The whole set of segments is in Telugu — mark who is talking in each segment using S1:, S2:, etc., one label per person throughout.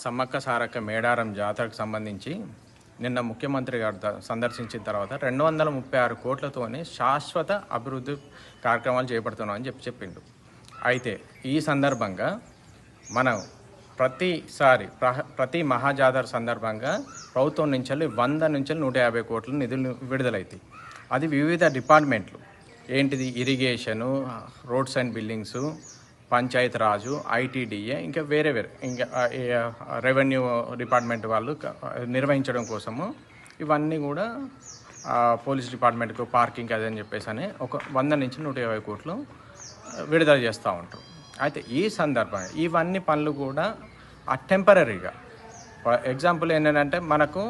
S1: సమ్మక్క సారక్క మేడారం జాతరకు సంబంధించి నిన్న ముఖ్యమంత్రి గారు సందర్శించిన తర్వాత రెండు వందల ముప్పై ఆరు కోట్లతోనే శాశ్వత అభివృద్ధి కార్యక్రమాలు చేపడుతున్నామని చెప్పి చెప్పిండు. అయితే ఈ సందర్భంగా మనం ప్రతిసారి ప్ర- ప్రతి మహాజాతర సందర్భంగా ప్రభుత్వం నుంచి వంద నుంచి నూట యాభై కోట్ల నిధులు విడుదలవుతాయి అది వివిధ డిపార్ట్మెంట్లు. ఏంటిది irrigation roads and buildings panchayat Raj ITDA ఇంకా వేరే వేరే ఇంకా రెవెన్యూ డిపార్ట్మెంట్ వాళ్ళు నిర్వహించడం కోసము ఇవన్నీ కూడా పోలీస్ డిపార్ట్మెంట్కు పార్కింగ్ అదని చెప్పేసి అని ఒక వంద నుంచి నూట యాభై కోట్లు విడుదల చేస్తూ ఉంటారు. అయితే ఈ సందర్భంగా ఇవన్నీ పనులు కూడా ఆ టెంపరీగా ఎగ్జాంపుల్ ఏంటంటే మనకు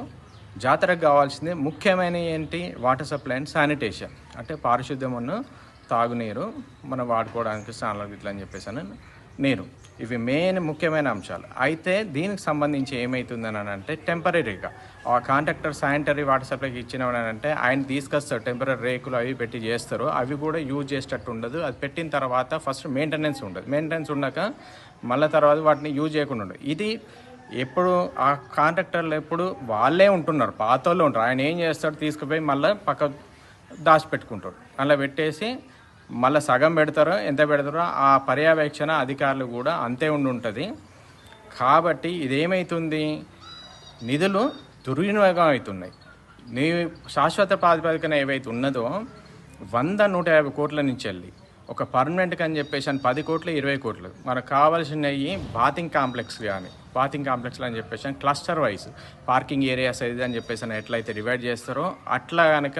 S1: జాతరకు కావాల్సింది ముఖ్యమైన ఏంటి? వాటర్ సప్లై అండ్ శానిటేషన్ అంటే పారిశుద్ధ్యం ఉన్న తాగునీరు మనం వాడుకోవడానికి స్నానాలకు ఇట్లా అని చెప్పేసి అని నీరు. ఇవి మెయిన్ ముఖ్యమైన అంశాలు. అయితే దీనికి సంబంధించి ఏమవుతుందని అంటే టెంపరీగా ఆ కాంట్రాక్టర్ శానిటరీ వాటర్ సప్లైకి ఇచ్చినవని అంటే ఆయన తీసుకొస్తారు. టెంపరీ రేకులు అవి పెట్టి చేస్తారు. అవి కూడా యూజ్ చేసేటట్టు ఉండదు. అది పెట్టిన తర్వాత ఫస్ట్ మెయింటెనెన్స్ ఉండదు. మెయింటెనెన్స్ ఉన్నాక మళ్ళీ తర్వాత వాటిని యూజ్ చేయకుండా ఉండదు. ఇది ఎప్పుడు ఆ కాంట్రాక్టర్లు ఎప్పుడు వాళ్ళే ఉంటున్నారు. పాత వాళ్ళు ఉంటారు ఆయన ఏం చేస్తాడు? తీసుకుపోయి మళ్ళీ పక్క దాచిపెట్టుకుంటాడు. అలా పెట్టేసి మళ్ళీ సగం పెడతారో ఎంత పెడతారో ఆ పర్యవేక్షణ అధికారులు కూడా అంతే ఉండి ఉంటుంది కాబట్టి ఇదేమవుతుంది నిధులు దుర్వినియోగం అవుతున్నాయి. నీ శాశ్వత ప్రాతిపదికన ఏవైతే ఉన్నదో వంద నూట యాభై కోట్ల నుంచి వెళ్ళి ఒక పర్మనెంట్కి అని చెప్పేసి అని పది కోట్లు ఇరవై కోట్లు మనకు కావాల్సినవి బాతింగ్ కాంప్లెక్స్ కానీ బాతింగ్ కాంప్లెక్స్లు అని చెప్పేసి అని క్లస్టర్ వైజ్ పార్కింగ్ ఏరియాస్ ఇది అని చెప్పేసి అని ఎట్లయితే డివైడ్ చేస్తారో అట్లా కనుక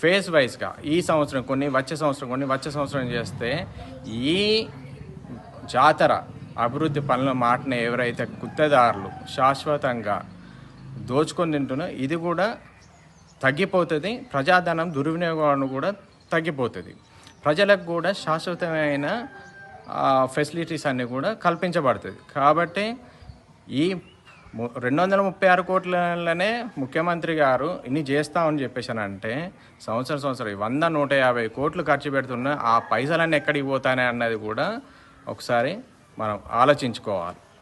S1: ఫేజ్ వైజ్గా ఈ సంవత్సరం కొన్ని వచ్చే సంవత్సరం కొన్ని వచ్చే సంవత్సరం చేస్తే ఈ జాతర అభివృద్ధి పనుల మాటని ఎవరైతే గుత్తదారులు శాశ్వతంగా దోచుకొని తింటున్నా ఇది కూడా తగ్గిపోతుంది. ప్రజాధనం దుర్వినియోగం కూడా తగ్గిపోతుంది. ప్రజలకు కూడా శాశ్వతమైన ఫెసిలిటీస్ అన్నీ కూడా కల్పించబడుతుంది. కాబట్టి ఈ రెండు వందల ముప్పై ఆరు కోట్లనే ముఖ్యమంత్రి గారు ఇన్ని చేస్తామని చెప్పేసానంటే సంవత్సరం సంవత్సరం ఈ వంద నూట యాభై కోట్లు ఖర్చు పెడుతున్న ఆ పైసలన్నీ ఎక్కడికి పోతానే అన్నది కూడా ఒకసారి మనం ఆలోచించుకోవాలి.